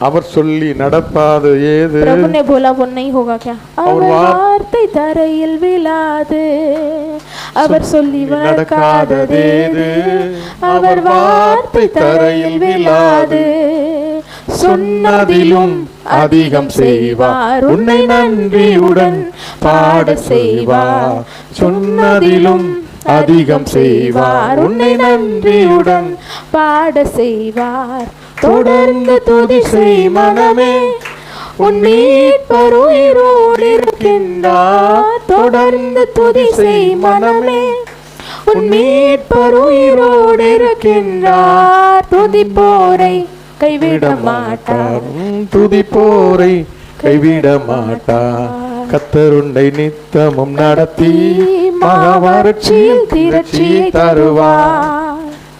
அவர் சொல்லி நடப்பாது ஏது प्रभु ने बोला वो नहीं होगा क्या और அவர் वहाँ- வார்த்தை தரையில் விழாது அவர் சொல்லி நடக்காததேது அவர் வார்த்தை தரையில் விழாது சொன்னதிலும் அதிகம் செய்வார் உன்னை நன்றியுடன் பாட செய்வார் சொன்னதிலும் அதிகம் செய்வார் உன்னை நன்றியுடன் பாட செய்வார் தொடர்ந்து துதி செய் மனமே. உன் மீட்பர் உயிரோடு இருக்கின்றார் தொடர்ந்து துதி செய் மனமே. உன் மீட்பர் உயிரோடு இருக்கின்றார் துதிப்போரை கைவிட மாட்டார். துதிப்போரை கைவிட மாட்டார். கத்தருண்டை நித்தமும் நடத்தி மகவறட்சியில் திரட்சியை தருவார்.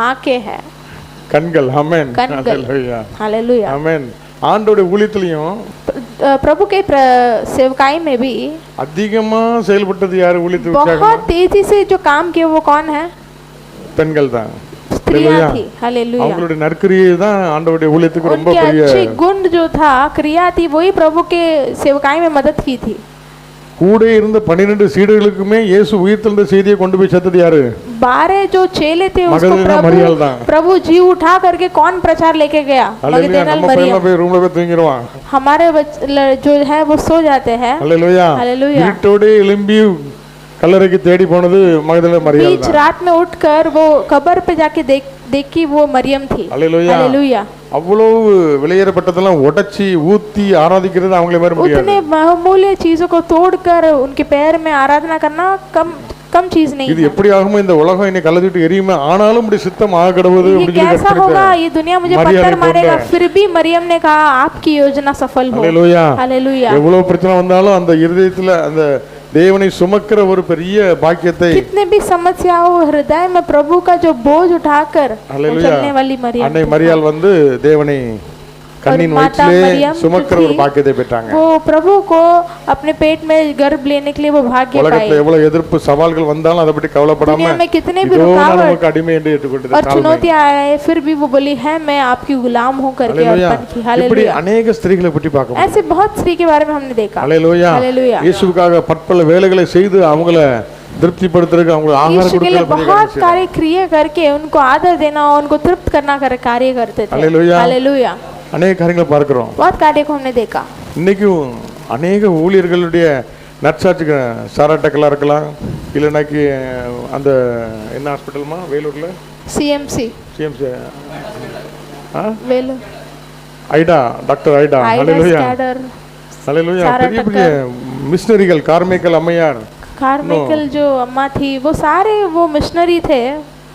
आंखें है கண்கள் ஆமென் கண்கள். ஹalleluya हालेलुया ஆமென் ஆண்டோட ஊழியத்திலையும் प्रभु के प्र- सेवकाई में भी அதிகமா செயல்பட்டது யாரு ஊழியத்து உற்சாகம் बहुत तेजी से जो काम किए वो कौन है பெண்கள் தான் स्त्रियां हालेलुया थी हालेलुया அவங்களுடைய நற்கிரியை தான் ஆண்டவருடைய ஊழியத்துக்கு ரொம்ப उनके பெரிய अच्छी गुण जो था क्रिया थी वही प्रभु के सेवकाई में मदद की थी கூட இருந்த பன்னிரெண்டு சீடர்களுக்குமே இயேசு உயிர்த்தெழுந்த செய்தியை கொண்டு போய் சேர்த்தது யாரு बारह जो चेले थे उसको मगदलेना मरियल प्रभु था। प्रभु जी उठा करके कौन प्रचार लेके गया ஹalleluya मगदलेना நம்ம मरियम பையன் போய் ரூம்ல போய் தூங்கிடுவான் हमारे बच- ल- जो है वो सो जाते हैं ஹalleluya हालेलुया। இருட்டோடு எழும்பி கல்லறைக்கு தேடி போனது மகதல மரியாதை बीच रात में उठकर वो कब्र पे जाके देख देखी वो मरियम थी ஹalleluya हालेलुया அவ்வளவு விலையேறப்பட்டதெல்லாம் உடைச்சி ஊத்தி ஆராதிக்கிறது அவங்களே மாதிரி முடியாது उतने बहुमूल्य चीजों को तोड़कर उनके पैर में आराधना करना कम कम चीज नहीं இது है எப்படி ஆகுமோ இந்த உலகம் என்னை கலந்துட்டு எரியுமே ஆனாலும் இப்படி சித்தம் ஆக கிடவுது ये அப்படின்னு சொல்லி कैसा கர்த்தருக்கு होगा ये दुनिया मुझे मरियम पत्थर ने मारेगा बोला। फिर भी मरियम ने कहा आपकी योजना सफल हो ஹalleluya हालेलुया எவ்வளவு பிரச்சனை வந்தாலும் அந்த இருதயத்துல அந்த தேவனை சுமக்கிற ஒரு பெரிய பாக்கியத்தை कितने भी समस्या हो हृदय में प्रभु का जो बोझ उठाकर वो हालेलुया चलने वाली मरियम அன்னை थी। மரியாள் வந்து தேவனை कन्नी माता मरियम सुमक कर और भाग्य दे बेटांगे वो प्रभु को अपने पेट में गर्भ लेने के लिए वो भाग्य पाए உலகத்துல எவ்வளவு எதிர்ப்பு சவால்கள் வந்தாலும் அதை பத்தி கவலைப்படாம दुनिया में कितने भी रुकावट அடிமை என்று ஏற்றுக்கொண்டது और चुनौतियां आए फिर भी वो बोली है मैं आपकी गुलाम हूं करके अर्पण की हालेलुया இப்படி अनेक ஸ்திரீகளை பத்தி பார்க்க ऐसे बहुत स्त्री के बारे में हमने देखा हालेलुया हालेलुया இயேசுவுக்காக பற்பல வேலைகளை செய்து அவங்கள திருப்திப்படுத்துறதுக்கு அவங்க आहार கொடுக்கல बहुत कार्य क्रिया करके उनको आदर देना और उनको तृप्त करना कर कार्य करते थे हालेलुया हालेलुया அநேக காரியங்களை பார்க்கிறோம் बहुत कार्य को हमने देखा இன்னைக்கும் அநேக ஊழியர்களுடைய நற்சாட்சிக்கு சாராட்டக்கெல்லாம் இருக்கலாம் இல்லைனாக்கி அந்த என்ன ஹாஸ்பிட்டல்மா வேலூர்ல सीएमसी சிஎம்சி ஆ वेलु ஐடா டாக்டர் ஐடா आइडा ஹalleluya स्कैडर ஹalleluya சாரா பெரிய பெரிய மிஷனரிகள் கார்மேக்கல் அம்மையார் कार्मिकल जो अम्मा थी वो सारे वो मिशनरी थे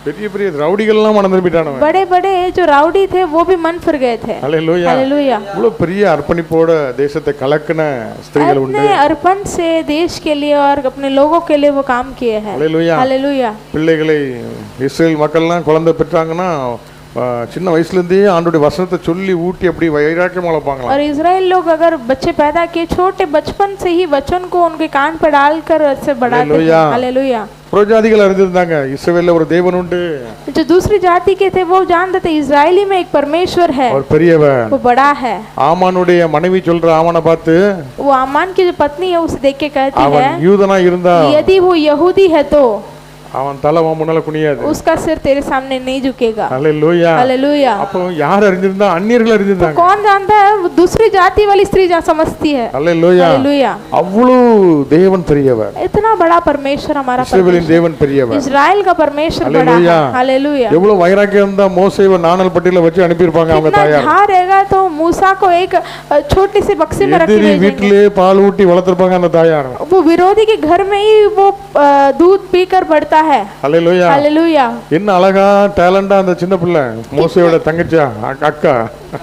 பெரிய பெரிய ரவுடிகள்லாம் மணந்து போயிட்டானவன் बड़े बड़े जो राउडी थे वो भी मन फिर गए थे ஹalleluya हालेलुया இவ்வளவு பெரிய அர்ப்பணிப்போட தேசத்தை கலக்கின ஸ்திரீகள் உண்டு अपने अर्पण से देश के लिए और अपने लोगों के लिए वो काम किए हैं ஹalleluya हालेलुया பிள்ளைகளை இஸ்ரேல் மக்கள்லாம் குழந்தை பெற்றாங்கன்னா ஆ, சின்ன வயசுல இருந்தே ஆண்டுடைய வசனத்தை சொல்லி ஊட்டி அப்படி வைராக்கியம் வளர்ப்பாங்களாம் और इसराइल लोग अगर बच्चे पैदा किए छोटे बचपन से ही वचन को उनके कान पर डालकर ऐसे बढ़ाते हैं हालेलुया। हालेलुया புரோஜாதிகள் அறிந்திருந்தாங்க இஸ்ரவேல்ல ஒரு தேவன் உண்டு जो दूसरी जाति के थे वो जानते थे इसराइली में एक परमेश्वर है அவர் பெரியவன் वो बड़ा है ஆமானுடைய மனைவி சொல்ற ஆமானை பார்த்து वो अमान की जो पत्नी है उसे देख के कहती அவன் है யூதனா இருந்தா यदि वो यहूदी है तो அவன் தலை அவன் முன்னால குனியாது उसका सिर तेरे सामने नहीं झुकेगा அல்லேலூயா हालेलुया அப்போ யார் அறிஞ்சிருந்தா அந்நியர்கள் அறிஞ்சிருந்தாங்க कौन जानता है वो दूसरी जाति वाली स्त्री जहाँ समझती है அல்லேலூயா हालेलुया அவ்வளவு தேவன் பெரியவர் इतना बड़ा परमेश्वर हमारा இஸ்ரவேலின் தேவன் பெரியவர் इज़राइल का परमेश्वर बड़ा हालेलुया। है हालेलुया எவ்வளவு வைராக்கியம் இருந்தா மோசேவை நாணல் பட்டியல வச்சு அனுப்பியிருப்பாங்க அவங்க कितना தாயார் धार रहेगा तो मूसा को एक अ, छोटी सी बक्से में रख के எதிரி भेजेंगे வீட்டிலே பால் ஊட்டி வளர்த்திருப்பாங்க அந்த தாயார் वो विरोधी के घर में ही वो अ, दूध पीकर बढ़ता है है है। ஹalleluya என்ன அழகா டேலண்டா அந்த சின்ன பிள்ளை மோசையோட தங்கச்சியா அக்கா?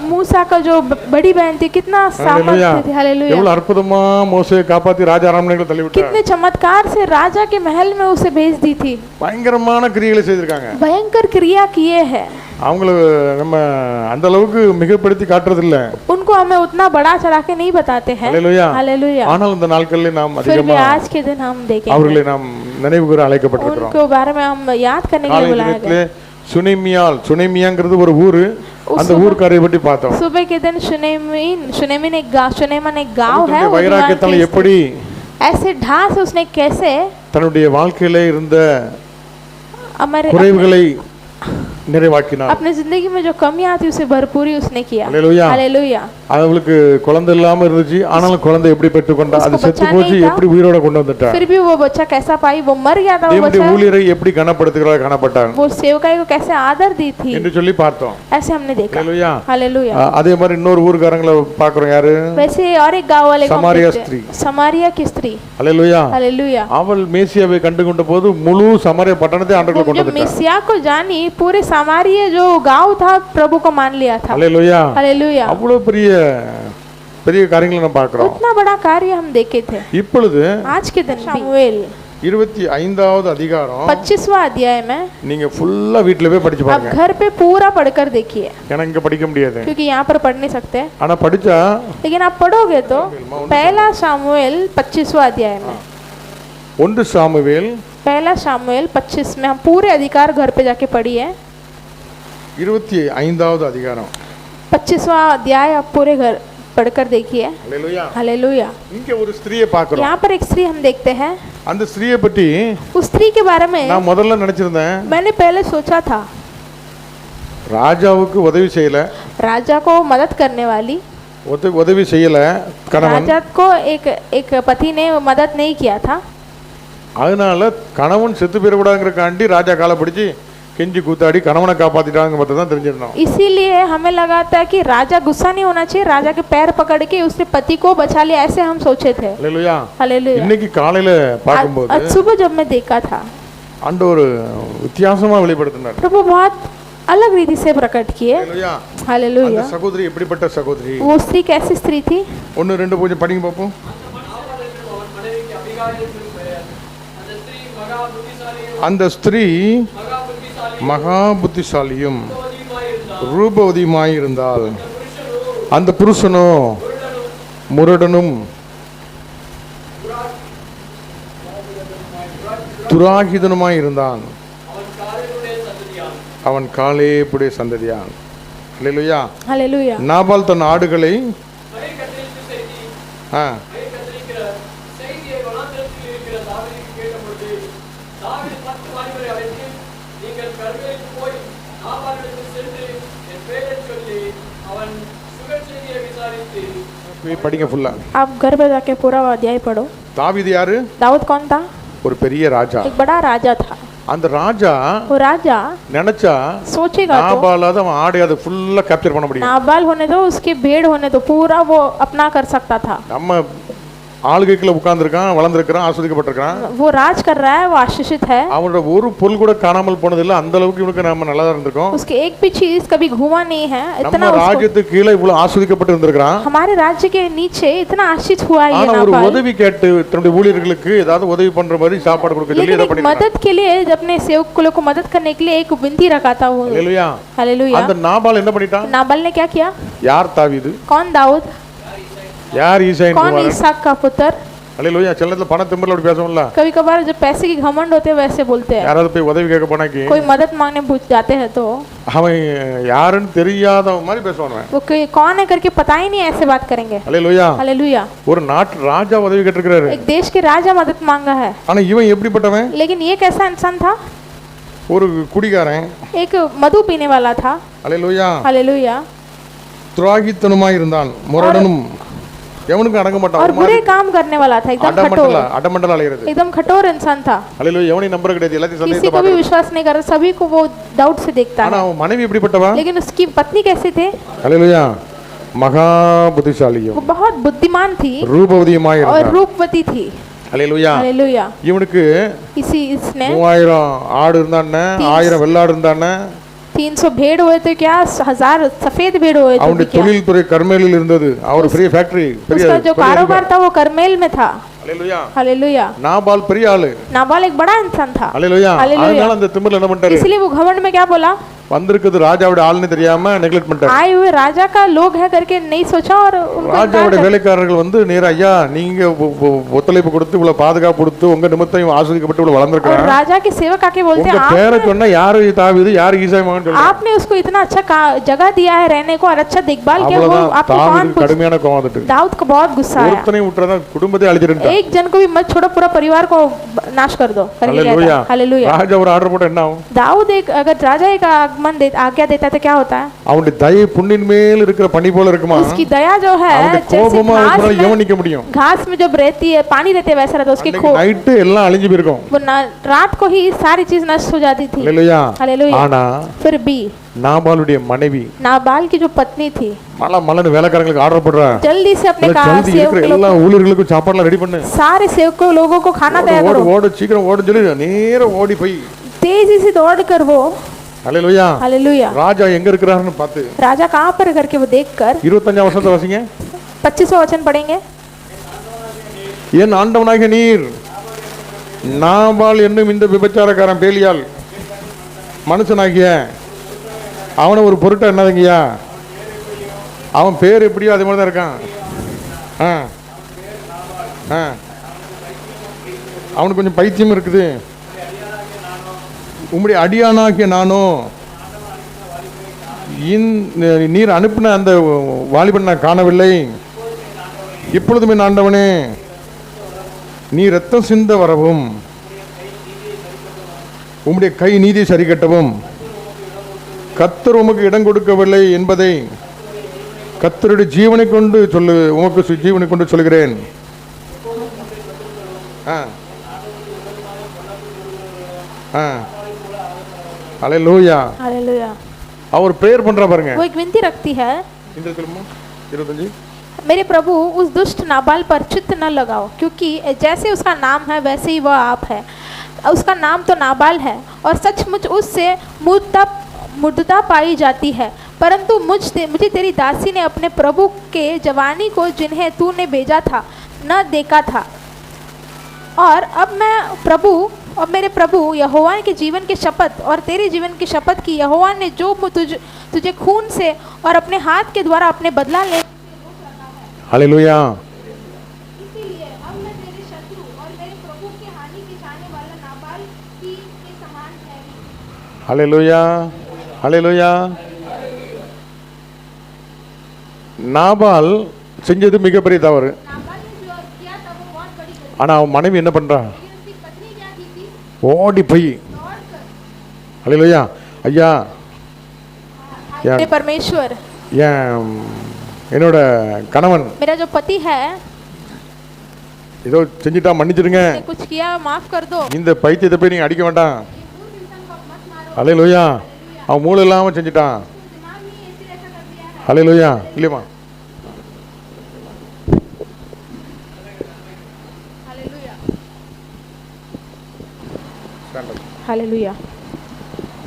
मूसा का जो ब- बड़ी बहन थी कितना அல்லேலூயா सामर्थ्य थी हालेलुया எவ்வளவு அற்புதமா மோசையை காப்பாத்தி ராஜா அரண்மனைகளை தள்ளி விட்டார் कितने चमत्कार से राजा के महल में उसे भेज दी थी பயங்கரமான கிரியைகளை செய்திருக்காங்க भयंकर क्रिया किए हैं அவங்கள நம்ம அந்த அளவுக்கு மிகப்படுத்தி காட்டுறது இல்ல उनको हमें उतना बड़ा चढ़ा के नहीं बताते हैं அல்லேலூயா हालेलुया ஆனால் இந்த நாட்களில் நாம் फिर भी அதிகமா आज के दिन हम देखें அவர்களை நாம் நினைவு கூற அழைக்கப்பட்டிருக்கிறோம் उनके बारे में हम याद करने के காலை लिए बुलाया தினத்திலே சுனைமியால் சுனைமியாங்கிறது ஒரு ஊரு அந்த ஊர்க்காரை பற்றி பார்த்தோம் गया सुबह के दिन शुनेमिन शुनेमिन एक गांव शुनेमन एक गांव है தன்னுடைய वो दीवार வைராக்கியத்தால் के- எப்படி ऐसे ढास उसने कैसे தன்னுடைய வாழ்க்கையில இருந்த हमारे குறைவுகளை நிறைவாக்கினார் अपने जिंदगी में जो कमियां थी उसे भरपूरी उसने किया அல்லேலூயா हालेलुया அவளுக்கு குழந்தை இல்லாம இருந்துச்சு ஆனாலும் குழந்தை எப்படி பெற்றுக்கொண்டா அது उसको செத்து बच्चा போச்சு नहीं था। எப்படி உயிரோட கொண்டு வந்துட்டா फिर भी वो बच्चा कैसा पाई वो मर गया था वो தேவனுடைய बच्चा ஊழியரை எப்படி கனப்படுத்துகிறார் காணப்பட்டாங்க वो सेवकाई को कैसे आदर दी थी என்று சொல்லி பார்த்தோம் ऐसे हमने देखा அல்லேலூயா हालेलुया அ- அதே மாதிரி இன்னொரு ஊர்க்காரங்களை பாக்குறோம் யாரு वैसे ही और एक गांव वाले को हम समारिया देखते स्त्री। हैं। समारिया की स्त्री அல்லேலூயா हालेलुया அவள் மேசியாவை கண்டு கொண்ட போது முழு சமரிய பட்டணத்தை ஆண்டுகளை கொண்டு जब வந்துட்டார் मेसिया को जानी पूरे सामारिया जो गांव था प्रभु को मान लिया था அல்லேலூயா हालेलुया அவ்வளவு பெரிய பெரிய காரியங்களை நம்ம பார்க்கிறோம் उतना बड़ा कार्य हम देखे थे இப்பொழுது आज के दिन शमूएल இருபத்தி ஐந்தாவது அதிகாரம் पच्चीसवा अध्याय में நீங்க ஃபுல்லா வீட்டுல போய் படிச்சு आप பாருங்க घर पे पूरा पढ़कर देखिए ஏன்னா இங்க படிக்க முடியாது क्योंकि यहाँ पर पढ़ नहीं सकते ஆனா படிச்சா लेकिन आप पढ़ोगे तो पहला सामुएल पच्चीसवा अध्याय में ஒன்று சாமுவேல் पहला सामुएल पच्चीस में हम पूरे अधिकार घर पे जाके पढ़िए இருபத்தி ஐந்தாவது அதிகாரம் पच्चीसवा अध्याय आप पूरे घर पढ़कर देखिए அல்லேலூயா हालेलुया இங்க ஒரு ஸ்திரியை பார்க்கிறோம் यहाँ पर एक स्त्री हम देखते हैं அந்த ஸ்திரியை பற்றி उस स्त्री के बारे में நான் முதல்ல நினைச்சிருந்தேன் मैंने पहले सोचा था ராஜாவுக்கு உதவி செய்யல राजा को मदद करने वाली உத- உதவி செய்யல கணவன் राजा को एक एक पति ने मदद नहीं किया था அதனால கணவன் செத்து போயிடக்கூடாதுங்கிறக்காண்டி ராஜா காலை பிடிச்சி கெஞ்சி கூத்தாடி கணவனை காப்பாத்திட்டாங்க மட்டும் தான் தெரிஞ்சிருந்தோம் इसीलिए हमें लगा था कि राजा गुस्सा नहीं होना चाहिए राजा के पैर पकड़ के उसने पति को बचा लिया ऐसे हम सोचे थे இல்லையா हालेलुया இன்னைக்கு காலையில பார்க்கும்போது आज सुबह जब मैं देखा था ஆண்டு ஒரு வித்தியாசமா வெளிப்படுத்தினார் प्रभु बहुत अलग रीति से प्रकट किए இல்லையா அந்த हालेलुया சகோதரி எப்படிப்பட்ட சகோதரி वो स्त्री कैसी स्त्री थी ஒன்னு ரெண்டு கொஞ்சம் படிங்க பார்ப்போம் அந்த ஸ்திரீ மகா மகா புத்திசாலியும் ரூபவதியுமாயிருந்தால் அந்த புருஷனோ முரடனும் துராகிதனுமாயிருந்தான். அவன் காலே காலேபுடைய சந்ததியான். நாபால் தன் ஆடுகளை ஆ போய் படிங்க ஃபுல்லா आप घर पे जाके पूरा अध्याय पढ़ो தாவீது யாரு दाऊद कौन था ஒரு பெரிய ராஜா एक बड़ा राजा था அந்த ராஜா वो राजा நினைச்சா सोचेगा तो நாபாலாத அவன் ஆடை அதை ஃபுல்லா கேப்சர் பண்ண முடியும் नाबाल होने दो उसके भेड़ होने दो पूरा वो अपना कर सकता था நம்ம ஆளுகைக்குள்ள உட்கார்ந்துருக்கான் வளர்ந்துருக்கிறான் ஆஸ்வதிக்கப்பட்டிருக்கான் वो राज कर रहा है वो आशीषित है அவனோட ஒரு பொருள் கூட காணாமல் போனதில்லை அந்த அளவுக்கு இவனுக்கு நம்ம நல்லா தான் இருந்திருக்கோம் उसके एक भी चीज कभी घुमा नहीं है इतना நம்ம उसको ராஜ்யத்துக்கு கீழே இவ்வளவு ஆஸ்வதிக்கப்பட்டு இருந்திருக்கிறான் हमारे राज्य के नीचे इतना आशीष हुआ ये ஆனா ஒரு नाबाल உதவி கேட்டு தன்னுடைய ஊழியர்களுக்கு ஏதாவது உதவி பண்ற மாதிரி சாப்பாடு கொடுக்க சொல்லி लेकिन இதை एक பண்ணிருக்கான் मदद के लिए जब अपने सेवकों को मदद करने के लिए एक विनती रखा था वो இல்லையா हालेलुया அந்த நாபால் என்ன பண்ணிட்டான் नाबाल ने क्या किया யார் தாவீது कौन दाऊद யார் ஈசாயின் कौन குமாரன் ईसाक का पुत्र அல்லையா சில நேரத்துல பண திம்பர்ல அப்படி பேசுவோம்ல कभी कभार जब पैसे की घमंड होते हैं वैसे बोलते हैं யாராவது போய் உதவி கேட்க போனாக்கி कोई मदद मांगने पूछ जाते हैं तो அவன் யாருன்னு தெரியாதவன் மாதிரி பேசுவான் அவன் वो कोई कौन है करके पता ही नहीं ऐसे बात करेंगे அல்லையா हालेलुया ஒரு நாட்டு ராஜா உதவி கேட்டிருக்கிறாரு एक देश के राजा मदद मांगा है ஆனா இவன் எப்படிப்பட்டவன் लेकिन ये कैसा इंसान था ஒரு குடிகாரன் एक मधु पीने वाला था அல்லையா हालेलुया துராகித்தனமாய் இருந்தான் முரடனும் यवनों का अड़ंग मटा और बुरे काम करने वाला था एकदम कठोर अडमंडला ले रहे थे एकदम कठोर इंसान था हालेलुया यवनी नंबर कड़े दिला थी सभी किसी को भी विश्वास नहीं कर सभी को वो डाउट से देखता है वो माने भी पट्टवा लेकिन उसकी पत्नी कैसे थे हालेलुया महा बुद्धिशाली वो बहुत बुद्धिमान थी रूपवती और रूपवती थी இவனுக்கு மூவாயிரம் ஆடு இருந்தான்னு ஆயிரம் வெள்ளாடு இருந்தான்னு तीन सौ भेड़ हुए थे क्या हजार सफेद भेड़ हुए थे அவனுடைய தொழில் துறை கர்மேலில் இருந்தது அவர் பெரிய ஃபேக்டரி பெரிய उसका जो कारोबार था वो करमेल में था ஹalleluya नाबाल நாபால் பெரிய ஆளு एक बड़ा इंसान था ஹalleluya அதனால அந்த इसलिए वो घमंड में क्या बोला வந்திருக்கிறது ராஜாவுடைய ஆளுன்னு தெரியாம நெக்லெக்ட் பண்ணிட்டாரு आए हुए राजा का लोग है करके नहीं सोचा और उनको इनकार ராஜாவுடைய कर- வேலைக்காரர்கள் வந்து நேரா ஐயா நீங்க ஒ- ஒ- ஒத்துழைப்பு கொடுத்து இவ்வளவு பாதுகாப்பு கொடுத்து உங்க நிமித்தம் இவன் ஆஸ்வதிக்கப்பட்டு இவ்வளவு और வளர்ந்துருக்கான் राजा के सेवक आके बोलते உங்க हैं आप பேரை சொன்னா யாரு தாவிது யாரு ஈசாய் மகன் சொல்லுங்க आपने उसको इतना अच्छा का- जगह दिया है रहने को और अच्छा देखभाल किया वो அவ்வளவுதான் आपको कौन தாவிது पूछ கடுமையான கோவம் வந்துட்டு दाऊद को बहुत गुस्सा आया ஒருத்தனையும் விட்டுறதான் குடும்பத்தை அழிச்சிருந்தா एक जन को भी मत छोड़ो पूरा परिवार को ब- नाश कर दो करके हालेलुया कहता है हालेलुया ராஜா ஒரு ஆர்டர் போட்டா என்ன ஆகும் दाऊद एक अगर राजा एक आगमन दे, आज्ञा देता है तो क्या होता है அவனுடைய தயை புண்ணின் மேல் இருக்கிற பனி போல இருக்குமா उसकी दया जो है அவனுடைய जैसे கோபமா घास இருக்கிற में எவன் நிக்க முடியும் घास में जब रहती है पानी रहते हैं वैसा रहता है उसके खो நைட்டு எல்லாம் அழிஞ்சு போயிருக்கும் वो ना- रात को ही सारी चीज नष्ट हो जाती थी இல்லையா हालेलुया ஆனா फिर भी நாபாலுடைய மனைவி नाबाल की जो पत्नी थी மழை மழைன்னு வேலைக்காரங்களுக்கு ஆர்டர் போடுறா जल्दी से अपने இல்ல, कहा ஜல்தி இருக்கிற सेवक எல்லா ஊழியர்களுக்கும் சாப்பாடுலாம் ரெடி பண்ணு सारे सेवकों लोगों को खाना तैयार ஓடு करो ஓடு சீக்கிரம் ஓடு சொல்லி நேரா ஓடி போய் तेजी से दौड़ कर वो அல்லேலூயா हालेलुया ராஜா எங்க இருக்கிறாருன்னு பார்த்து राजा कहाँ पर है करके वो देख कर இருபத்தஞ்சாம் வருஷத்தை வாசிங்க पच्चीसवा वचन पढ़ेंगे என் ஆண்டவனாகிய நீர் நாபால் என்னும் இந்த விபச்சாரக்காரன் பேலியால் மனுஷனாகிய அவனை ஒரு பொருட்டை என்னதுங்கய்யா அவன் பேர் எப்படியோ அதே மாதிரி தான் இருக்கான் ஆ ஆ அவனுக்கு கொஞ்சம் பைத்தியம் இருக்குது உம்முடைய அடியானாகிய நானும் இன் நீர் அனுப்பின அந்த வாலிபன் நான் காணவில்லை. இப்பொழுதுமே ஆண்டவனே நீ ரத்தம் சிந்த வரவும் உம்முடைய கை நீதியை சரி கட்டவும் கத்தர் உமக்கு இடம் கொடுக்கவில்லை என்பதை கத்தருடைய ஜீவனை கொண்டு சொல்லு உமக்கு ஜீவனை கொண்டு சொல்கிறேன் ஆ. ஆ. அலையலூயா हालेलुया அவர் ப்ரேயர் பண்றா பாருங்க वो एक विनती रखती है இந்த திரும்ப இருபத்தஞ்சு मेरे प्रभु उस दुष्ट नाबाल पर चित्त न लगाओ क्योंकि जैसे उसका नाम है वैसे ही वह आप है उसका नाम तो नाबाल है और सचमुच उससे मुद्दा मुद्दा पाई जाती है परंतु मुझ मुझे तेरी दासी ने अपने प्रभु के जवानी को जिन्हें तूने भेजा था न देखा था और अब मैं प्रभु और मेरे प्रभु यहोवा के जीवन की शपथ और तेरे जीवन की शपथ की यहोवा ने जो मु- तुझ तुझे खून से और अपने हाथ के द्वारा अपने बदला ले அலையலூயா इसीलिए अब मैं तेरे शत्रु और मेरे प्रभु की हानि की चाहने वाला नाबाल की के समान ठहरी அலையலூயா அலையலூயா நாபால் செஞ்சது மிகப்பெரிய தவறு नाबाल ने जो किया था वो बहुत बड़ी गलती ஆனா அவன் மனைவி என்ன பண்றா ஓடி போய் दौड़ कर அலையலூயா ஐயா या- हे परमेश्वर என் என்னோட கணவன் मेरा जो पति है ஏதோ செஞ்சுட்டா மன்னிச்சிடுங்க ने कुछ किया माफ कर दो இந்த பைத்தியத்தை போய் நீங்க அடிக்க வேண்டாம் அலையலூயா அவன் மூளை இல்லாம செஞ்சுட்டான் दिमाग में ऐसे ऐसा कर दिया है அலையலூயா இல்லையம்மா हालेलुया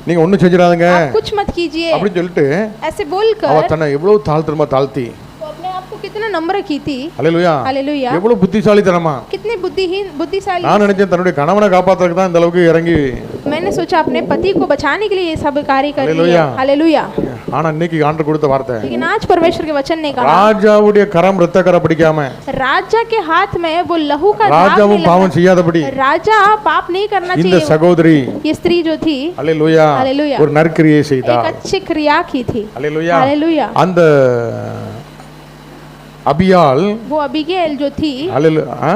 நீங்க ஒண்ணும் செஞ்சிடாதுங்க आप कुछ मत कीजिए அப்படின்னு சொல்லிட்டு ऐसे அவ बोलकर தன்னை எவ்வளவு தாழ்த்தமா தாழ்த்தி वो अपने आप को कितना नम्र की थी அலையலூயா हालेलुया எவ்வளவு புத்திசாலித்தனமா कितने बुद्धिहीन बुद्धिशाली நான் நினைச்சேன் தன்னுடைய கணவனை காப்பாத்துறதுக்கு தான் இந்த அளவுக்கு இறங்கி मैंने सोचा अपने पति को बचाने के लिए ये सब कार्य कर हालेलुया। लिया हालेलुया ஆனா இன்னைக்கு ஆண்டு கொடுத்த வார்த்தை लेकिन आज परमेश्वर के वचन ने कहा ராஜாவுடைய கரம் ரத்த கரை பிடிக்காம राजा के हाथ में वो लहू का दाग नहीं ராஜாவும் लगा பாவம் செய்யாதபடி राजा पाप नहीं करना இந்த चाहिए சகோதரி ये स्त्री जो थी அலையலூயா हालेलुया। ஒரு நற்கிரியை एक செய்தார் अच्छी क्रिया की थी அலையலூயா हालेलुया அந்த அபியால் वो अबिगेल जो थी அலையலு ஆ?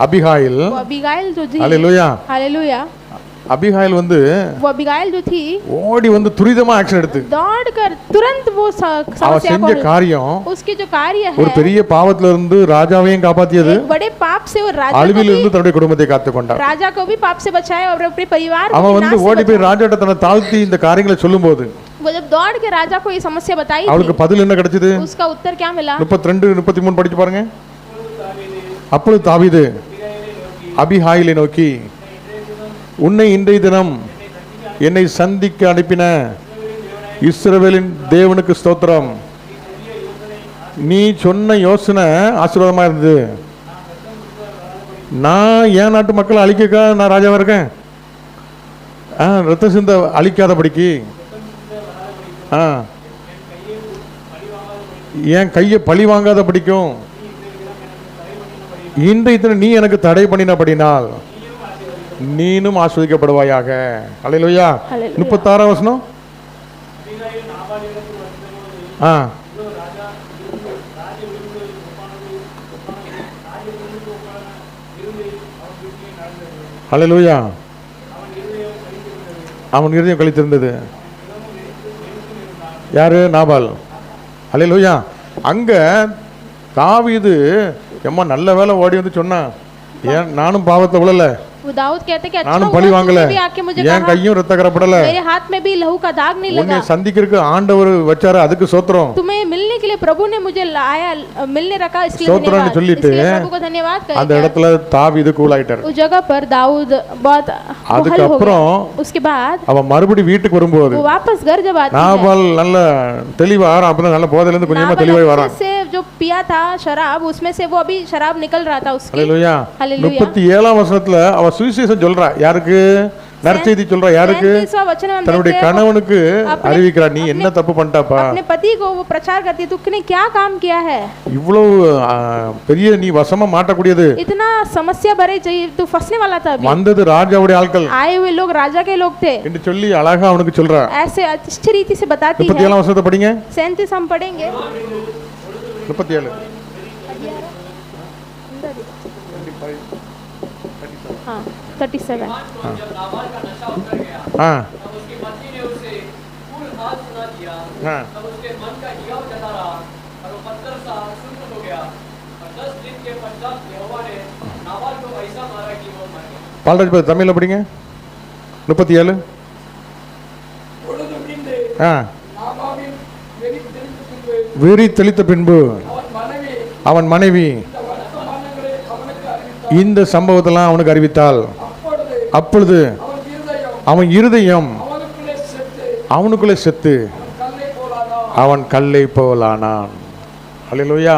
அபிகாயில் वो अबिगाइल जो थी அலையலூயா हालेलुया அபிகாயில் வந்து वो अबिगाइल जो थी ஓடி வந்து துரிதமா ஆக்ஷன் எடுத்து दौड़ कर तुरंत वो स- அவ समस्या செஞ்ச को காரியம் उसकी जो कार्य ஒரு है பெரிய பாவத்துல இருந்து ராஜாவையும் காப்பாத்தியது एक बड़े पाप से वो राजा को அழிவில் भी இருந்து தன்னுடைய குடும்பத்தை காத்து கொண்டார் राजा को भी पाप से बचाया और अपने परिवार को அவன் भी வந்து नाश से ஓடி போய் बचाया। ராஜாட்ட தன்னை தாழ்த்தி இந்த காரியங்களை சொல்லும்போது वो जब दौड़ के राजा को ये समस्या बताई அவளுக்கு थी பதில் என்ன கிடைச்சது उसका उत्तर क्या मिला முப்பத்தி ரெண்டு முப்பத்தி மூணு படிச்சு பாருங்க அப்பொழுது தாவீது அபிஹாயிலை நோக்கி உன்னை இன்றைய தினம் என்னை சந்திக்க அனுப்பின இஸ்ரவேலின் தேவனுக்கு ஸ்தோத்திரம் நீ சொன்ன யோசனை ஆசீர்வாதமா இருந்தது நான் என் நாட்டு மக்களை அழிக்கக்கா நான் ராஜாவா இருக்கேன் ஆ ரத்த சிந்த அழிக்காதபடிக்கு ஆ. என் கையை பழி வாங்காத படிக்கும்? இன்றைய தினம் நீ எனக்கு தடை பண்ணினபடினால் நீனும் ஆஸ்வதிக்கப்படுவாயாக. அலையிலோயா. முப்பத்தாறாம் வசனம்? ஆ. அலையிலோயா அவன் இருதயம் கழித்திருந்தது. யாரு? நாபால். அலையிலூயா அங்கே தாவிது எம்மா நல்ல வேலை ஓடி வந்து சொன்னான். ஏன்? நானும் பாவத்தை விழலை दाऊद कहते कि அதுக்கு சோத்திரம். तुम्हें मिलने के लिए சொல்லிட்டு, इसलिए அந்த இடத்துல தாவி இது கூலாயிட்டாரு. அதுக்கப்புறம் उसके बाद வீட்டுக்கு வரும்போது वो वापस घर நல்ல தெளிவா ஆறான் அப்பதான் நல்ல போதையில இருந்து கொஞ்சமா தெளிவாய் नाबाल வரான். जो पिया था शराब उसमें से वो अभी शराब निकल रहा था उसकी அல்லேலூயா Hallelujah. முப்பத்தி ஏழாம் வசனத்துல அவ சுவிசேஷம் சொல்றா யாருக்கு நற்செய்தி சொல்றா யாருக்கு सैंतीसवां वचन में हम தன்னுடைய देखते हैं, वो கணவனுக்கு अपने- அறிவிக்கிறா நீ என்ன தப்பு பண்ணிட்டாப்பா अपने पति को वो प्रचार करती है तूने क्या काम किया है இவ்வளவு ஆ, பெரிய நீ வசமா மாட்டக்கூடியது इतना समस्या भरे चाहिए तू फंसने वाला था अभी வந்தது ராஜாவுடைய ஆட்கள் आए हुए लोग राजा के लोग थे என்று சொல்லி அழகா அவனுக்கு சொல்றா ऐसे अच्छी रीति से बताती முப்பத்தி है ஏழாம் வருஷத்தை படிங்க सैंतीस हम पढ़ेंगे முப்பத்தி ஏழு தேர்ட்டி செவன் ஆ. हाँ பால்ராஜ் பாய் தமிழில் படிங்க. முப்பத்தி ஏழு ஆ. வெறி தெளித்த பின்பு அவன் மனைவி இந்த சம்பவத்தெல்லாம் அவனுக்கு அறிவித்தால் அப்பொழுது அவன் இருதயம் அவனுக்குள்ளே செத்து அவன் கல்லை போலானான். அலையிலோயா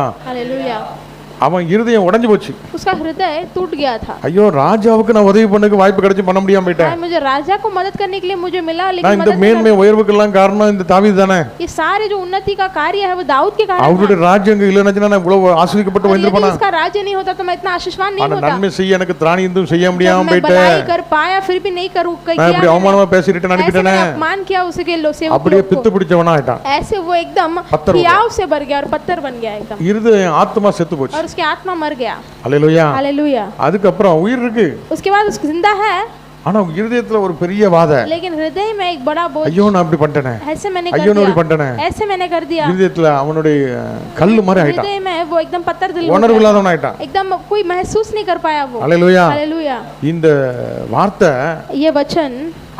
அவன் இருதயம் உடைஞ்சு போச்சு उसका हृदय टूट गया था ஐயோ ராஜாவுக்கு நான் உதவி பண்ணக்கு வாய்ப்பு கிடைச்சு பண்ண முடியாம போயிட்டேன் हाय, मुझे राजा को मदद करने के लिए मुझे मिला நான் लेकिन இந்த मदद नहीं மேன்மை உயர்வுக்கெல்லாம் காரணம் இந்த தாவீது தானே कर- ये सारे जो उन्नति का कार्य है वो दाऊद के कारण அவருடைய ராஜ்யம் அங்க இல்லைன்னா நான் இவ்வளவு ஆசிரியப்பட்டு और यदि வந்திருப்பானா इसका राज्य नहीं होता तो मैं इतना आशीषवान नहीं ஆனா होता நன்மை செய்ய எனக்கு திராணி இருந்தும் செய்ய जब முடியாம मैं போயிட்டேன் भलाई कर पाया फिर भी नहीं करूँ நான் இப்படி किया அவமானமா பேசிட்டு मैंने। ऐसे அனுப்பிட்டேனே मैंने अपमान किया उसके लो सेवक அப்படியே लोग को। பித்து பிடிச்சவனா ஆயிட்டான் ऐसे वो एकदम पत्थर हो गया। हियाव से भर गया और पत्थर बन गया एकदम இருதயம் ஆத்மா செத்து போச்சு और उसकी आत्मा मर गया அல்லேலூயா हालेलुया அதுக்கப்புறம் உயிர் இருக்கு उसके बाद उसकी जिंदा है ஆனா இருதயத்துல ஒரு பெரிய வாதை लेकिन हृदय में एक बड़ा बोझ ஐயோ நான் இப்படி பண்ணிட்டேனே ऐसे मैंने ஐயோ कर நான் இப்படி दिया பண்ணிட்டேனே ऐसे मैंने कर दिया இருதயத்துல அவனுடைய கல்லு மாதிரி ஆயிட்டான் हृदय में वो एकदम पत्थर दिल हो உணர்வு गया। இல்லாதவன் ஆயிட்டான் एकदम कोई महसूस नहीं कर पाया वो அல்லேலூயா हालेलुया இந்த வார்த்தை ये वचन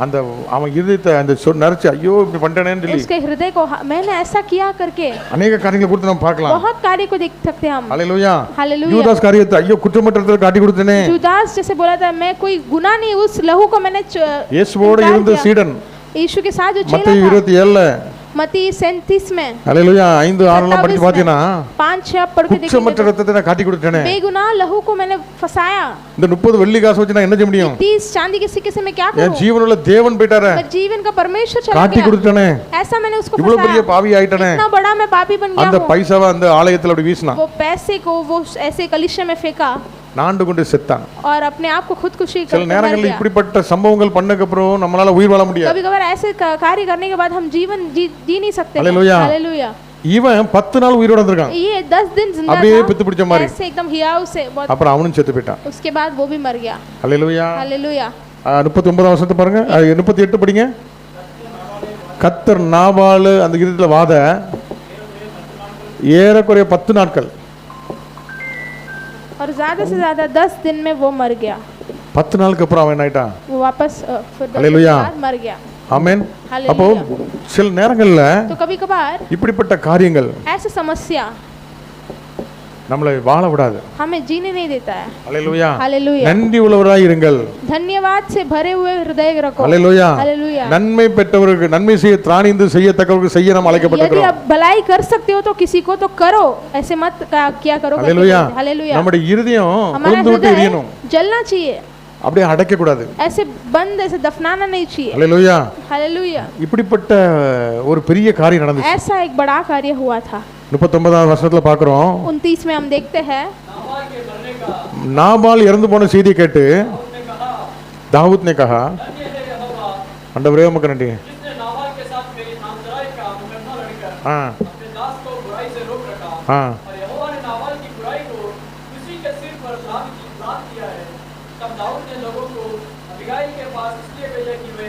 அந்த அவன் இருதயத்தை அந்த நரைச்சு ஐயோ இப்படி பண்ணிட்டானேன்னு சொல்லி. उसके हृदय को मैंने ऐसा किया करके अनेक காரியங்களை குறித்து நாம் பார்க்கலாம் बहुत कार्य को देख सकते हैं हम। हालेलुया। हालेलुया। யூதாஸ் காரியத்தை ஐயோ குற்றமற்றதை காட்டி கொடுத்தனே यूदास जैसे बोला था मैं कोई गुनाह नहीं उस लहू को मैंने இயேசுவோடு இருந்த சீடன் यीशु के साथ जो மத்தேயு 27 மத்தி சென்திஸ் में हालेलुया 5 6 को मैंने फसाया இந்த 30 வெள்ளி காசு வச்சு चांदी के सिक्के से मैं क्या करूं என் ஜீவனுள்ள தேவன் का परमेश्वर चला காட்டி கொடுத்தேனே ऐसा मैंने उसको இவ்வளவு பெரிய பாவி ஆயிட்டேனே बड़ा मैं पापी बन गया அந்த பைசாவை पैसे को वो ऐसे कलिशे में फेंका நாண்டு கொண்டு செத்தான் और अपने आप को खुदकुशी சில कर நேரங்கள்ல இப்படிப்பட்ட சம்பவங்கள் பண்ணதுக்கு அப்புறம் நம்மளால உயிர் வாழ முடியாது कभी कभार ऐसे क- कार्य करने के बाद हम जीवन जी जी नहीं सकते हैं। हालेलुया। हालेलुया இவன் பத்து நாள் உயிரோட இருந்திருக்கான் ये दस दिन जिंदा அப்படியே था பித்து பிடிச்ச மாதிரி ऐसे एकदम हियाव से बहुत அப்புறம் அவனும் செத்து போயிட்டான் उसके बाद वो भी मर गया அல்லேலூயா हालेलुया முப்பத்தி ஒன்பதாம் வருஷத்தை பாருங்க முப்பத்தி எட்டு படிங்க கத்தர் நாபாலு அந்த இருதயத்துல வாத ஏறக்குறைய பத்து நாட்கள் और ज्यादा से ज्यादा दस दिन में वो मर गया பத்து நாளுக்கு அப்புறம் அவன் என்ன ஆயிட்டான் वो वापस अ, फिर दस दिन के हालेलुया। बाद मर गया ஆமென் हालेलुया। அப்போ சில நேரங்கள்ல तो कभी कभार இப்படிப்பட்ட காரியங்கள் ऐसे समस्या நம்மளை வாழ விடாது हमें जीने नहीं देता है அலையலூயா हालेलुया நன்றி உள்ளவராய் இருங்கள் धन्यवाद से भरे हुए हृदय रखो அலையலூயா हालेलुया நன்மை பெற்றவருக்கு நன்மை செய்ய திராணிந்து செய்யத்தக்கவருக்கு செய்ய நாம் यदि அழைக்கப்பட்டிருக்கிறோம் आप भलाई कर सकते हो तो किसी को तो करो ऐसे मत का- किया करो करके அலையலூயா बोलते हैं। हालेलुया நம்முடைய இருதயம் हमारा கொழுந்து விட்டு हृदय எரியணும் जलना चाहिए அப்படியே அடைக்க கூடாது ऐसे बंद ऐसे दफनाना नहीं चाहिए அலையலூயா हालेलुया இப்படிப்பட்ட ஒரு பெரிய காரியம் நடந்துச்சு ऐसा एक बड़ा कार्य हुआ था முப்பத்தொன்பதாவது வருஷத்துல பாக்குறோம் उनतीस में हम देखते हैं नाबाल के मरने का நாபால் இறந்து போன செய்தியை கேட்டு उसने कहा தாவூத் ने कहा धन्य है यहोवा ஆண்டவரே உமக்கு நன்றி जिसने नाबाल के साथ मेरी नामजराई का मुकदमा लड़कर ஆ अपने दास को बुराई से रोक रखा ஆ और यहोवा ने नाबाल की बुराई को उसी के सिर पर लाद की लाद किया है तब दाऊद ने लोगों को अबिगाइल के पास इसलिए भेजा कि वे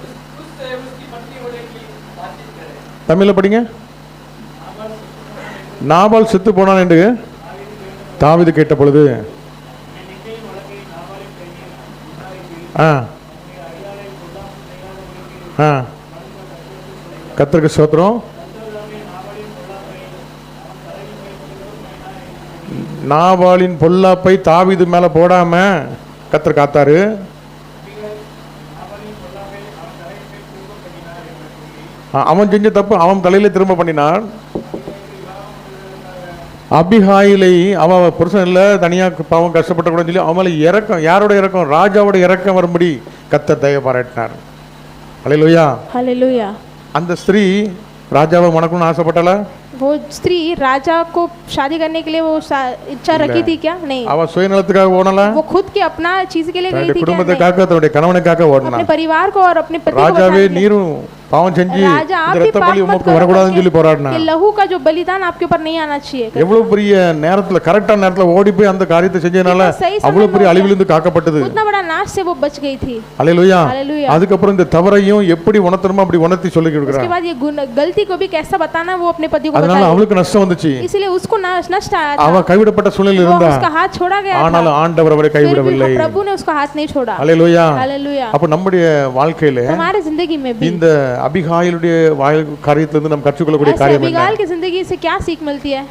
उस, उससे उसकी पत्नी होने की बातचीत करें தமிழ்ல படிங்க நாபால் செத்து போனான் என்று தாவீது கேட்ட பொழுது ஆ ஆ கத்திரிக்கு சோத்திரம் நாபாலின் பொல்லாப்பை தாவீது மேல போடாம கத்தர். காத்தாரு அவன் செஞ்ச தப்பு அவன் தலையில திரும்ப பண்ணினான். அபிஹாயிலை அவ புருஷன் இல்ல தனியா பாவம் கஷ்டப்பட்ட கூட சொல்லி அவன் மேல இறக்கம் யாரோட இறக்கம் ராஜாவோட இறக்கம் வரும்படி கத்தர் தய பாராட்டினார் அலையிலுயா हालेलुया அந்த ஸ்திரீ ராஜாவை மணக்கணும்னு ஆசைப்பட்டால वो स्त्री राजा को शादी करने के लिए वो सा- इच्छा रखी थी क्या नहीं அவ சுயநலத்துக்காக ஓடல वो खुद के अपना चीज के लिए गई தன்னுடைய थी क्या குடும்பத்தை नहीं। காக்க தன்னுடைய கணவனுக்காக ஓடினான் अपने परिवार को और अपने पति को ராஜாவே बचाने के लिए। நீரும் பாவம் செஞ்சு राजा आप இந்த भी ரத்த पाप பலி मत உமக்கு करो வரக்கூடாதுன்னு சொல்லி करके போராடினான் ये लहू का जो बलिदान आपके ऊपर नहीं आना चाहिए எவ்வளவு பெரிய நேரத்துல கரெக்டான நேரத்துல ஓடி போய் அந்த காரியத்தை செஞ்சதுனால कितना सही समय அவ்வளவு பெரிய में அழிவிலிருந்து காக்கப்பட்டது उतना बड़ा नाश से वो बच गई थी அலையிலுயா हालेलुया। அதுக்கப்புறம் இந்த தவறையும் எப்படி உணர்த்தணுமோ அப்படி உணர்த்தி சொல்லி उसके கொடுக்குறான் बाद ये गुण गलती को भी कैसा बताना वो अपने पति को அதனால बताई அவளுக்கு நஷ்டம் வந்துச்சு इसीलिए उसको नाश नष्ट आया था அவ கைவிடப்பட்ட சூழ்நிலை वो இருந்தா उसका हाथ छोड़ा गया था ஆனாலும் ஆண்டவர் அவரை फिर भी கைவிடவில்லை वो प्रभु ने उसका हाथ नहीं छोड़ा அலையிலுயா हालेलुया அப்ப நம்முடைய வாழ்க்கையில हमारे जिंदगी में भी இந்த அபிகாயிலுடைய வாழ் காரியத்திலிருந்து நம்ம கற்றுக்கொள்ளக்கூடிய ऐसे காரியம் என்ன अबिगाल की जिंदगी से क्या सीख मिलती है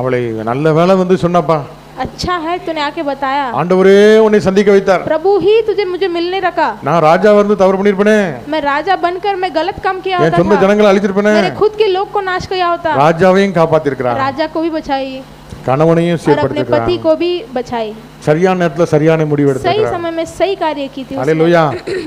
அவளை நல்ல வேலை வந்து சொன்னப்பா अच्छा है तूने आके बताया ஆண்டவரே உன்னை சந்திக்க வைத்தார் प्रभु ही तुझे मुझे मिलने रखा நான் ராஜா வந்து தவறு பண்ணிருப்பேனே मैं राजा बनकर मैं गलत काम किया என் होता சொந்த था ஜனங்களை அழிச்சிருப்பேனே मेरे खुद के लोग को नाश किया होता ராஜாவையும் காப்பாத்திருக்கிறார் राजा को भी बचाई கணவனையும் और अपने சீர்படுத்திருக்கிறார் पति को भी बचाई சரியான நேரத்துல சரியான முடிவு सही எடுத்திருக்கிறார் समय में सही कार्य की थी उसने। அலையிலுயா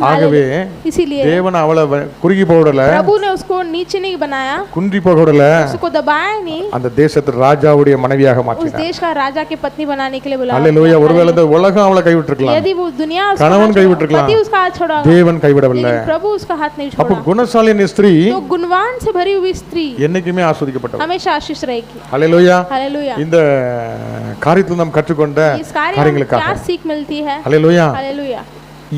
ஆகவே इसीलिए தேவன் அவளை வ- குறுகி போக விடல प्रभु ने उसको नीचे नहीं बनाया குன்றி போக விடல उसको दबाया नहीं அந்த தேசத்து ராஜாவுடைய மனைவியாக उस மாற்றினார் देश का राजा की पत्नी बनाने के लिए बुलाया அல்லேலூயா ஒருவேளை இந்த உலகம் அவளை கைவிட்டிருக்கலாம் यदि वो दुनिया उसका கணவன் हाथ छोड़ा- கைவிட்டிருக்கலாம். पति उसका हाथ छोड़ा தேவன் கைவிடவில்லை लेकिन प्रभु उसका हाथ नहीं அப்போ छोड़ा குணசாலின் ஸ்திரீ तो गुणवान से भरी हुई स्त्री என்னைக்குமே ஆஸ்வதிக்கப்பட்டவர் हमेशा आशीष रहेगी அல்லேலூயா हालेलुया இந்த காரியத்தில் நாம் கற்றுக்கொண்ட इस कार्य में காரியங்களுக்காக क्या सीख मिलती है அல்லேலூயா हालेलुया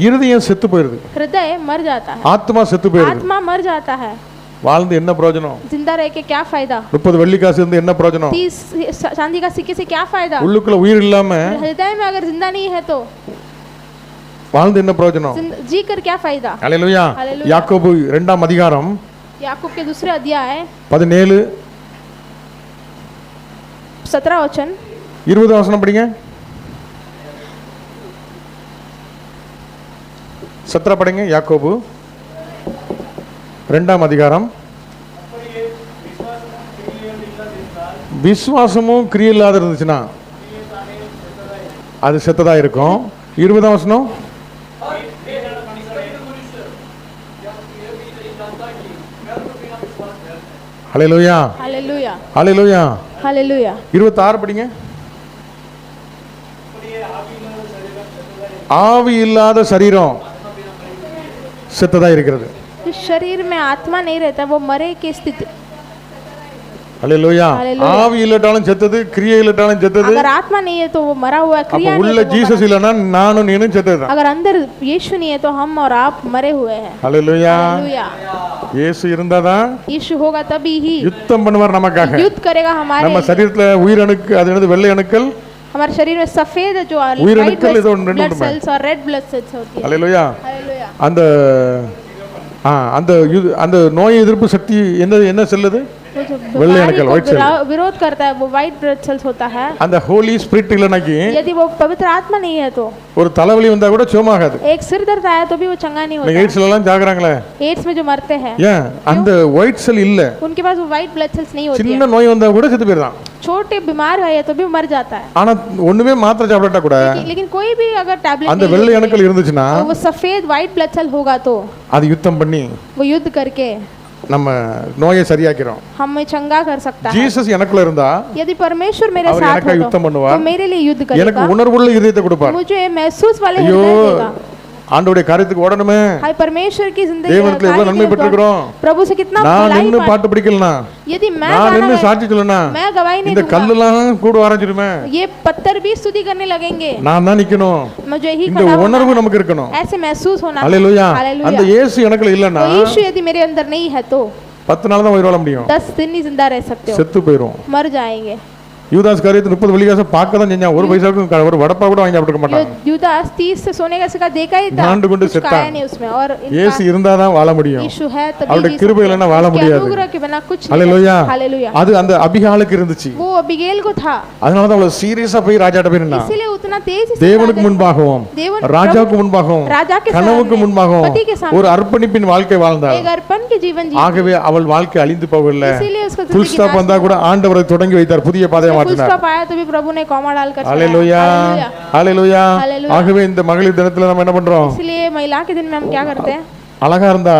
இருதயம் செத்து போயிருது हृदय मर जाता है ஆத்மா செத்து போயிருது आत्मा मर जाता है வாழ்ந்து என்ன பிரயோஜனம் जिंदा रह के क्या फायदा முப்பது வெள்ளிக்காசு இருந்து என்ன பிரயோஜனம் तीस चांदी का सिक्के से क्या फायदा உள்ளுக்குள்ள உயிர் இல்லாம हृदय में अगर जिंदा नहीं है तो வாழ்ந்து என்ன பிரயோஜனம் जिंद- जी कर क्या फायदा அல்லேலூயா அல்லேலூயா. யாக்கோபு இரண்டாம் அதிகாரம் याकूब के दूसरे अध्याय பதினேழு सत्रह वचन இருபது வசனம் படிங்க சத்திரப்படைங்க யாக்கோபு. ரெண்டாம் அதிகாரம். விஸ்வாசமும் கிரியில்லாத இருந்துச்சுன்னா அது செத்ததா இருக்கும். இருபதாம் வசனம். ஹalleluya. ஹalleluya ஹalleluya. ஹalleluya 26 படிங்க. ஆவி இல்லாத சரீரம். செத்ததா இருக்கிறது इस शरीर में आत्मा नहीं रहता वो मरे की स्थिति அல்லேலூயா Hallelujah. ஆவி இல்லட்டாலும் செத்தது கிரியை இல்லட்டாலும் செத்தது अगर आत्मा नहीं है तो वो मरा हुआ है அப்ப क्रिया உள்ள नहीं है तो वो ஜீசஸ் मरा- இல்லைன்னா நானும் நீனும் செத்தது अगर अंदर यीशु नहीं है तो हम और आप मरे हुए हैं அல்லேலூயா हालेलुया இயேசு இருந்தாதான் यीशु होगा तभी ही யுத்தம் பண்ணுவார் நமக்காக युद्ध करेगा हमारे நம்ம சரீரத்துல உயிரணுக்கு அது என்னது வெள்ளை அணுக்கள் हमारे शरीर में सफेद जो உயிரணுக்கள் ஏதோ ஒன்று ரெண்டு ब्लड உண்டுமே. सेल्स और रेड ब्लड सेल्स होती है அல்லேலூயா हालेलुया அந்த ஆ அந்த அந்த நோய் எதிர்ப்பு சக்தி என்ன என்ன செல்லுது? विरोध करता है वो व्हाइट ब्लड सेल्स होता है அந்த ஹோலி ஸ்பிரிட் இல்லனாக்கி यदि वो पवित्र आत्मा नहीं है तो ஒரு தலைவலி வந்தா கூட சுகமாகாது एक सिर दर्द आया तो भी वो चंगा नहीं होता एड्स எல்லாம் ஜாகறாங்களே एड्स में जो मरते हैं ஏன் அந்த ஒயிட் செல் இல்ல उनके पास वो व्हाइट ब्लड सेल्स नहीं होती சின்ன நோய் வந்தா கூட செத்து போயிரலாம் छोटे बीमार है तो भी मर जाता है ஆனா ஒண்ணுமே மாத்திரை சாப்பிட்டா கூட लेकिन कोई भी अगर टैबलेट அந்த வெள்ளை அணுக்கள் இருந்துச்சுனா वो सफेद व्हाइट ब्लड सेल होगा तो அது யுத்தம் बनी वो युद्ध करके நம்ம நோயை சரியாக்கிறோம் हमें चंगा कर सकता है ஜீசஸ் எனக்குள்ள இருந்தா यदि परमेश्वर मेरे அவர் साथ எனக்காக हो யுத்தம் तो, பண்ணுவார். तो मेरे लिए युद्ध எனக்கு करेगा உணர்வுள்ள இதயத்தை கொடுப்பார் मुझे महसूस वाले ஐயோ हृदय देगा ஆண்டோடைய காரியத்துக்கு ஓடணுமே हाय परमेश्वर की जिंदगी தேவனத்துல எவ்வளவு நன்மை பெற்றிருக்கிறோம் प्रभु से कितना நான் भलाई நின்னு पा- பாட்டு பிடிக்கலனா यदि मैं நான் गाना நின்னு गाय- சாட்சி சொல்லனா मैं गवाही नहीं இந்த दूंगा கல்லெல்லாம் கூட ஆரம்பிச்சிருமே ये पत्थर भी स्तुति करने लगेंगे நான் தான் நிக்கணும் मुझे ही இந்த खड़ा होना உணர்வு है। நமக்கு இருக்கணும் ऐसे महसूस होना அல்லேலூயா हालेलुया। அந்த இயேசு எனக்குள்ள இல்லைன்னா तो यीशु यदि मेरे अंदर नहीं है तो பத்து நாள் தான் உயிர் வாழ முடியும் दस दिन ही जिंदा रह सकते हो செத்து போயிரும் मर जाएंगे யூதாஸ் காரியத்தை முப்பது வெள்ளிக்காசம் பார்க்க தான் செஞ்சான் ஒரு பைசாவுக்கும் க- ஒரு வடப்பா கூட வாங்கி சாப்பிட்டுக்க மாட்டான் यू- यूदास तीस से सोने का सिक्का देखा ही था गांड गुंड कुछ सेता। खाया नहीं उसमें और इनका இயேசு இருந்தா தான் வாழ முடியும் यीशु है तभी அவருடைய जी கிருபை सकते இல்லைன்னா हैं। வாழ उसके முடியாது. अनुग्रह के बिना कुछ नहीं அல்லேலூயா कर सकते। हालेलुया அது அந்த அபிகாலுக்கு இருந்துச்சு वो अबिगेल को था அதனால தான் அவ்வளவு சீரியஸா போய் ராஜாட்ட போய் நின்னா इसीलिए उतना तेज से தேவனுக்கு राजा- முன்பாகவும் தேவன் ராஜாவுக்கு முன்பாகவும் राजा के கனவுக்கு सामने, முன்பாகவும் पति के सामने ஒரு அர்ப்பணிப்பின் வாழ்க்கை வாழ்ந்தாள் एक अर्पण के जीवन जी ஆகவே அவள் வாழ்க்கை அழிந்து போகவில்லை इसीलिए उसका புல் जिंदगी ஸ்டாப் வந்தா கூட ஆண்டவரை தொடங்கி வைத்தார் புதிய பாதையை फुल மாற்றினார் स्टॉप आया तो भी प्रभु ने कॉमा डालकर चलाया। ஹalleluya हालेलुया। ஹalleluya हालेलुया। ஆகவே இந்த மகளிர் தினத்துல நம்ம என்ன பண்றோம் इसलिए महिला के दिन में हम क्या करते हैं அழகா இருந்தா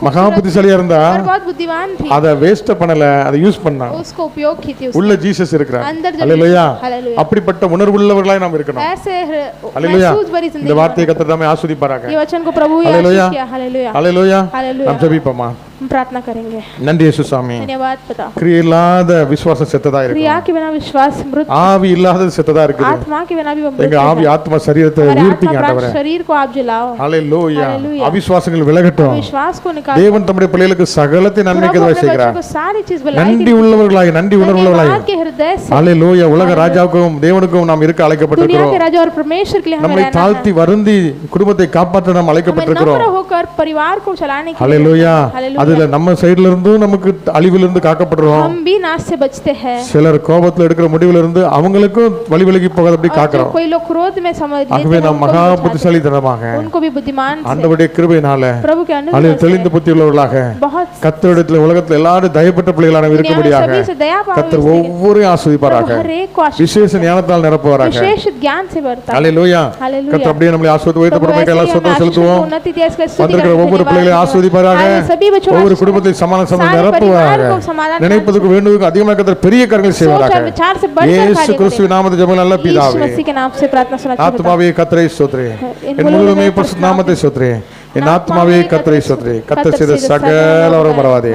மகா புத்திசாலியா இருந்தா और बहुत बुद्धिमान थी அதை வேஸ்ட் பண்ணல அதை யூஸ் பண்ணா उसको उपयोग की थी उसने। உள்ள ஜீசஸ் இருக்கிறார் अंदर जब ஹalleluya हालेलुया। அப்படிப்பட்ட உணர்வுள்ளவர்களாய் நாம் இருக்கணும் ऐसे हृ- ஹalleluya महसूस भरी இந்த जिंदगी வார்த்தையை கத்தர் தாமே ஆஸ்வதிப்பாராக ये वचन को प्रभु ही हालेलुया। आशीष किया हालेलुया ஹalleluya हालेलुया நாம் ஜெபிப்போமா हम प्रार्थना करेंगे நன்றி இயேசு சாமி धन्यवाद पिता கிரியை இல்லாத விசுவாசம் செத்ததா இருக்கு क्रिया के बिना विश्वास मृत ஆவி இல்லாதது செத்ததா இருக்குது आत्मा के बिना भी वो मृत எங்க ஆவி है। ஆத்மா சரீரத்தை हमारे आत्मा உயிர்ப்பிங்க प्राण ஆண்டவரே शरीर को आप जलाओ ஹalleluya हालेलुया। அவிசுவாசங்கள் விலகட்டும் विश्वास को निकाल தேவன் தம்முடைய பிள்ளைகளுக்கு சகலத்தை நன்மைக்கு प्रभु எதுவாய் अपने செய்கிறார் बच्चों को सारी चीज भलाई நன்றி की உள்ளவர்களாய் நன்றி உணர்வுள்ளவர்களாய் धन्यवाद के हृदय से ஹalleluya உலக ராஜாவுக்கும் தேவனுக்கும் நாம் இருக்க दुनिया அழைக்கப்பட்டிருக்கிறோம் के राजा और परमेश्वर के लिए हमें நம்மை रहना தாழ்த்தி வருந்தி குடும்பத்தை காப்பாற்ற நாம் हमें அழைக்கப்பட்டிருக்கிறோம் नम्र होकर परिवार को चलाने के लिए ஹalleluya हालेलुया। அதுல நம்ம சைடுல இருந்தும் நமக்கு அழிவிலிருந்து காக்கப்படுறோம் हम भी नाश से बचते हैं சிலர் கோபத்துல எடுக்கிற முடிவுல இருந்து அவங்களுக்கும் வழி விலகி போகாதபடி और जो காக்கிறோம் कोई लोग क्रोध में समझ लेते ஆகவே हैं நாம் उनको மகா भी बुझाते புத்திசாலித்தனமாக हैं। उनको भी बुद्धिमान से ஆண்டவருடைய கிருபையினால प्रभु के அதில் अनुग्रह தெளிந்த से புத்தி உள்ளவர்களாக बहुत கத்தரிடத்துல உலகத்துல எல்லாரும் தயப்பட்ட பிள்ளைகளான दुनिया में இருக்கும்படியாக सभी से दया पावे கத்தர் इसलिए ஒவ்வொரு ஆஸ்வதிப்பாராக प्रभु हर एक को आशीष விசேஷ ஞானத்தால் நிரப்புவாராக विशेष ज्ञान से बढ़ता है ஹalleluya हालेलुया। கத்தர் அப்படியே நம்மளை ஆஸ்வதி प्रभु உயர்த்தப்படும் ऐसे ही எல்லா हमें சொத்தம் आशीष को செலுத்துவோம் उन्नति दिया इसका स्तुति வந்திருக்கிற करते ஒவ்வொரு धन्यवाद பிள்ளைகளையும் देते हैं। ஆஸ்வதிப்பாராக आज सभी बच्चों को ஒவ்வொரு आशीष குடும்பத்தையும் சமாதான सारे சமாதானம் परिवार நிரப்புவாராக को समाधान நினைப்பதுக்கு வேண்டுவதற்கு அதிகமாக கத்தர் பெரிய காரியங்கள் सोच செய்வாராக और विचार से बढ़कर இயேசு कार्य கிறிஸ்துவின் நாமத்தை ஜெபம் நல்ல करें। यीशु பிதாவே मसीह के नाम से प्रार्थना सुना ஆத்மாவே கத்தரை சோத்ரே என் என் முழுமே பரிசுத்த நாமத்தை சோத்ரே என் ஆத்மாவே கத்தரை சோத்ரே கத்தர் செய்த சகல வரம் பரவாதே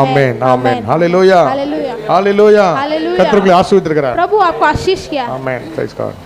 ஆமென் ஆமென் ஹalleluya हालेलुया ஹalleluya Hallelujah. கத்தர்களை ஆசீர்வதித்திருக்கிறார் प्रभु आपको आशीष किया ஆமென் பிரைஸ் காட்